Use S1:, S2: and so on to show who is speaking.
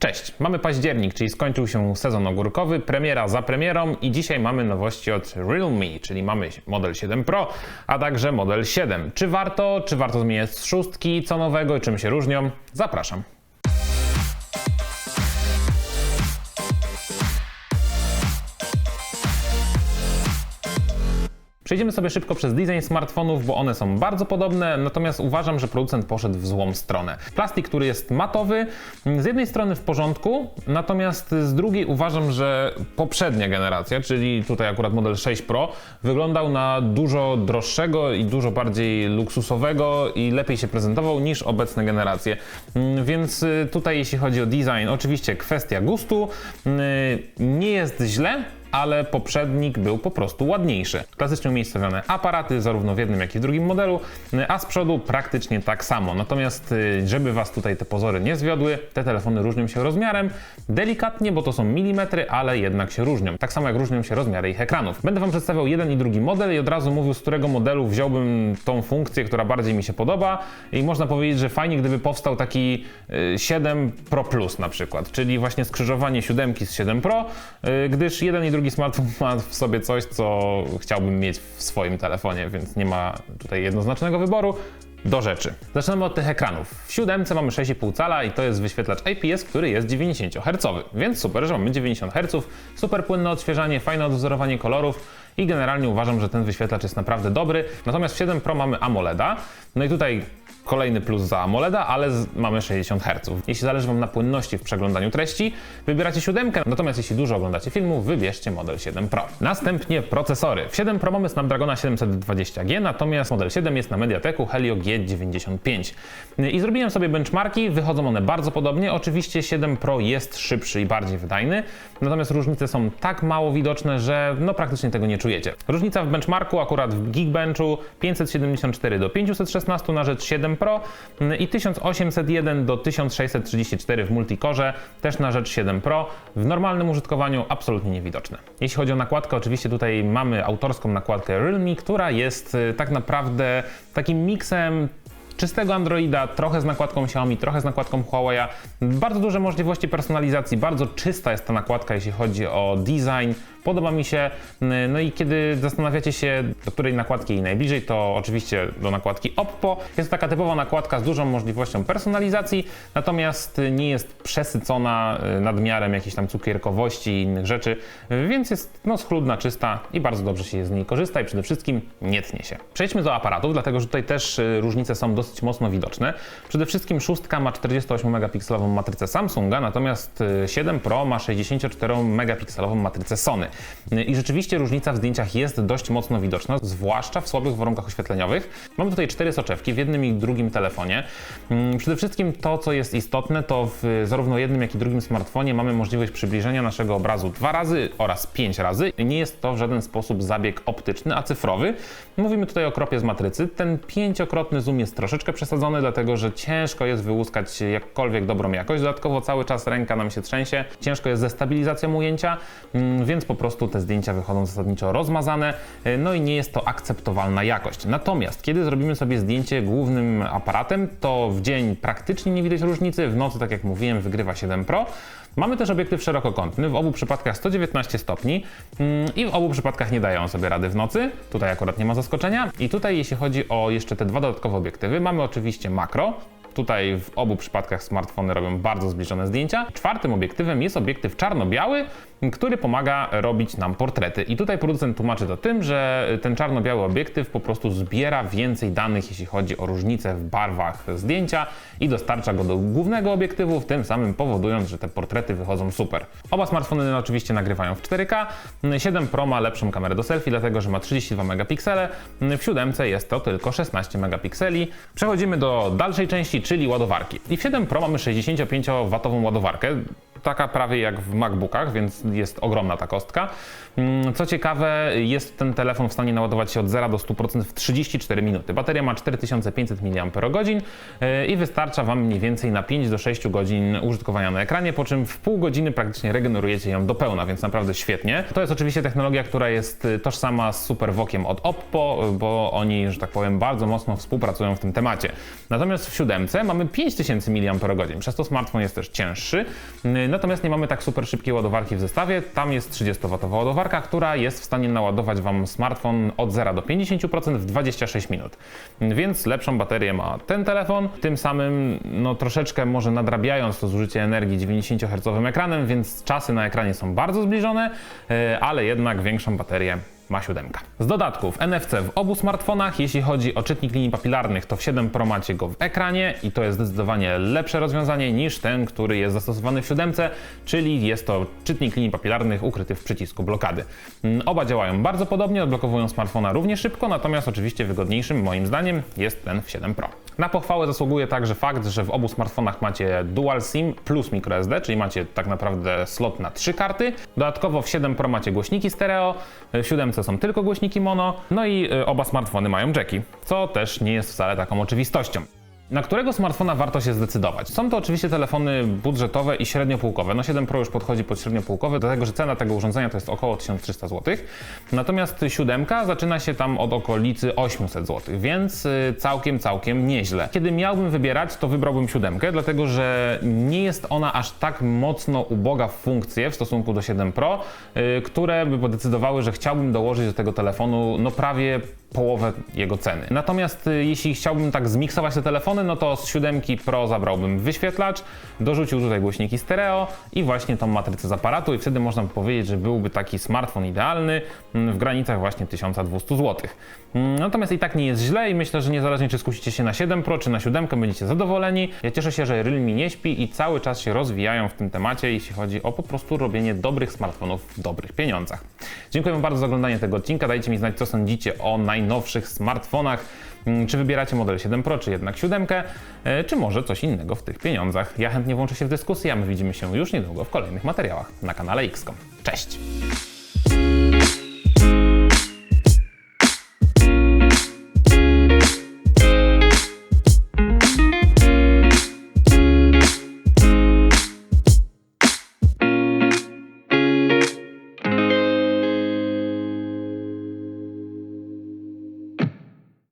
S1: Cześć, mamy październik, czyli skończył się sezon ogórkowy, premiera za premierą i dzisiaj mamy nowości od Realme, czyli mamy model 7 Pro, a także model 7. Czy warto, czy warto zmieniać z szóstki, co nowego i czym się różnią? Zapraszam. Przejdziemy sobie szybko przez design smartfonów, bo one są bardzo podobne, natomiast uważam, że producent poszedł w złą stronę. Plastik, który jest matowy, z jednej strony w porządku, natomiast z drugiej uważam, że poprzednia generacja, czyli tutaj akurat model 6 Pro, wyglądał na dużo droższego i dużo bardziej luksusowego i lepiej się prezentował niż obecne generacje. Mm, Więc y, tutaj jeśli chodzi o design, oczywiście kwestia gustu, y, nie jest źle, ale poprzednik był po prostu ładniejszy. Klasycznie umiejscowione aparaty, zarówno w jednym, jak i w drugim modelu, a z przodu praktycznie tak samo. Natomiast, y, żeby Was tutaj te pozory nie zwiodły, te telefony różnią się rozmiarem, delikatnie, bo to są milimetry, ale jednak się różnią. Tak samo jak różnią się rozmiary ich ekranów. Będę Wam przedstawiał jeden i drugi model i od razu mówił, z którego modelu wziąłbym tą funkcję, która bardziej mi się podoba i można powiedzieć, że fajnie, gdyby powstał taki y, 7 Pro Plus na przykład, czyli właśnie skrzyżowanie 7 z 7 Pro, y, gdyż jeden i drugi smartfon ma w sobie coś, co chciałbym mieć w swoim telefonie, więc nie ma tutaj jednoznacznego wyboru. Do rzeczy. Zaczynamy od tych ekranów. W siódemce mamy 6,5 cala i to jest wyświetlacz IPS, który jest 90 Hz, więc super, że mamy 90 Hz, super płynne odświeżanie, fajne odwzorowanie kolorów i generalnie uważam, że ten wyświetlacz jest naprawdę dobry. Natomiast w 7 Pro mamy AMOLEDa, no i tutaj Kolejny plus za AMOLEDa, ale mamy 60 Hz. Jeśli zależy Wam na płynności w przeglądaniu treści, wybieracie 7, natomiast jeśli dużo oglądacie filmu, wybierzcie model 7 Pro. Następnie procesory. W 7 Pro mamy Snapdragona 720G, natomiast model 7 jest na Mediateku Helio G95. I zrobiłem sobie benchmarki, wychodzą one bardzo podobnie. Oczywiście 7 Pro jest szybszy i bardziej wydajny, natomiast różnice są tak mało widoczne, że no praktycznie tego nie czujecie. Różnica w benchmarku akurat w Geekbenchu 574 do 516 na rzecz 7 Pro i 1801 do 1634 w multikorze, też na rzecz 7 Pro. W normalnym użytkowaniu absolutnie niewidoczne. Jeśli chodzi o nakładkę, oczywiście tutaj mamy autorską nakładkę Realme, która jest y, tak naprawdę takim miksem czystego Androida, trochę z nakładką Xiaomi, trochę z nakładką Huawei. Bardzo duże możliwości personalizacji, bardzo czysta jest ta nakładka, jeśli chodzi o design. Podoba mi się. No i kiedy zastanawiacie się, do której nakładki jej najbliżej, to oczywiście do nakładki Oppo. Jest to taka typowa nakładka z dużą możliwością personalizacji, natomiast nie jest przesycona nadmiarem jakiejś tam cukierkowości i innych rzeczy, więc jest no, schludna, czysta i bardzo dobrze się z niej korzysta i przede wszystkim nie tnie się. Przejdźmy do aparatów, dlatego że tutaj też y, różnice są dosyć mocno widoczne. Przede wszystkim szóstka ma 48-megapikselową matrycę Samsunga, natomiast y, 7 Pro ma 64-megapikselową matrycę Sony. I rzeczywiście różnica w zdjęciach jest dość mocno widoczna, zwłaszcza w słabych warunkach oświetleniowych. Mamy tutaj cztery soczewki w jednym i drugim telefonie. Mm, Przede wszystkim to, co jest istotne, to w zarówno jednym, jak i drugim smartfonie mamy możliwość przybliżenia naszego obrazu dwa razy oraz pięć razy. Nie jest to w żaden sposób zabieg optyczny, a cyfrowy. Mówimy tutaj o kropie z matrycy. Ten pięciokrotny zoom jest troszeczkę przesadzony, dlatego że ciężko jest wyłuskać jakkolwiek dobrą jakość. Dodatkowo cały czas ręka nam się trzęsie, ciężko jest ze stabilizacją ujęcia, mm, więc po prostu te zdjęcia wychodzą zasadniczo rozmazane, y, no i nie jest to akceptowalna jakość. Natomiast kiedy zrobimy sobie zdjęcie głównym aparatem, to w dzień praktycznie nie widać różnicy, w nocy, tak jak mówiłem, wygrywa 7 Pro. Mamy też obiektyw szerokokątny, w obu przypadkach 119 stopni mm, i w obu przypadkach nie dają sobie rady w nocy. Tutaj akurat nie ma zaskoczenia. I tutaj jeśli chodzi o jeszcze te dwa dodatkowe obiektywy, mamy oczywiście makro, Tutaj w obu przypadkach smartfony robią bardzo zbliżone zdjęcia. Czwartym obiektywem jest obiektyw czarno-biały, który pomaga robić nam portrety. I tutaj producent tłumaczy to tym, że ten czarno-biały obiektyw po prostu zbiera więcej danych, jeśli chodzi o różnice w barwach zdjęcia i dostarcza go do głównego obiektywu, w tym samym powodując, że te portrety wychodzą super. Oba smartfony oczywiście nagrywają w 4K. 7 Pro ma lepszą kamerę do selfie, dlatego że ma 32 megapiksele. W 7 jest to tylko 16 megapikseli. Przechodzimy do dalszej części, czyli ładowarki. I w 7 Pro mamy 65W ładowarkę. Taka prawie jak w MacBookach, więc jest ogromna ta kostka. Mm, Co ciekawe, jest ten telefon w stanie naładować się od 0 do 100% w 34 minuty. Bateria ma 4500 mAh yy, i wystarcza Wam mniej więcej na 5 do 6 godzin użytkowania na ekranie, po czym w pół godziny praktycznie regenerujecie ją do pełna, więc naprawdę świetnie. To jest oczywiście technologia, która jest y, tożsama z SuperVokiem od Oppo, y, bo oni, że tak powiem, bardzo mocno współpracują w tym temacie. Natomiast w siódemce mamy 5000 mAh, przez to smartfon jest też cięższy, y, natomiast nie mamy tak super szybkiej ładowarki w zestawie. Tam jest 30W ładowarka, która jest w stanie naładować Wam smartfon od 0 do 50% w 26 minut. Więc lepszą baterię ma ten telefon, tym samym no, troszeczkę może nadrabiając to zużycie energii 90 Hz ekranem, więc czasy na ekranie są bardzo zbliżone, e, ale jednak większą baterię ma siódemka. Z dodatków NFC w obu smartfonach. Jeśli chodzi o czytnik linii papilarnych, to w 7 Pro macie go w ekranie i to jest zdecydowanie lepsze rozwiązanie niż ten, który jest zastosowany w siódemce, czyli jest to czytnik linii papilarnych ukryty w przycisku blokady. Mm, Oba działają bardzo podobnie, odblokowują smartfona równie szybko, natomiast oczywiście wygodniejszym moim zdaniem jest ten w 7 Pro. Na pochwałę zasługuje także fakt, że w obu smartfonach macie Dual SIM plus microSD, czyli macie tak naprawdę slot na trzy karty. Dodatkowo w 7 Pro macie głośniki stereo, w 7 są tylko głośniki mono, no i y, oba smartfony mają jacki, co też nie jest wcale taką oczywistością. Na którego smartfona warto się zdecydować? Są to oczywiście telefony budżetowe i średniopółkowe. No 7 Pro już podchodzi pod średniopółkowe, dlatego że cena tego urządzenia to jest około 1300 zł. Natomiast 7 zaczyna się tam od okolicy 800 zł, więc y, całkiem, całkiem nieźle. Kiedy miałbym wybierać, to wybrałbym 7, dlatego że nie jest ona aż tak mocno uboga w funkcje w stosunku do 7 Pro, y, które by podecydowały, że chciałbym dołożyć do tego telefonu no prawie połowę jego ceny. Natomiast y, jeśli chciałbym tak zmiksować te telefony, no to z 7 Pro zabrałbym wyświetlacz, dorzucił tutaj głośniki stereo i właśnie tą matrycę z aparatu i wtedy można by powiedzieć, że byłby taki smartfon idealny mm, w granicach właśnie 1200 zł. Mm, Natomiast i tak nie jest źle i myślę, że niezależnie czy skusicie się na 7 Pro czy na 7 będziecie zadowoleni. Ja cieszę się, że Realme nie śpi i cały czas się rozwijają w tym temacie, jeśli chodzi o po prostu robienie dobrych smartfonów w dobrych pieniądzach. Dziękuję bardzo za oglądanie tego odcinka. Dajcie mi znać, co sądzicie o najnowszych smartfonach. Mm, Czy wybieracie model 7 Pro, czy jednak 7, e, czy może coś innego w tych pieniądzach. Ja chętnie włączę się w dyskusję, a my widzimy się już niedługo w kolejnych materiałach na kanale XCOM. Cześć!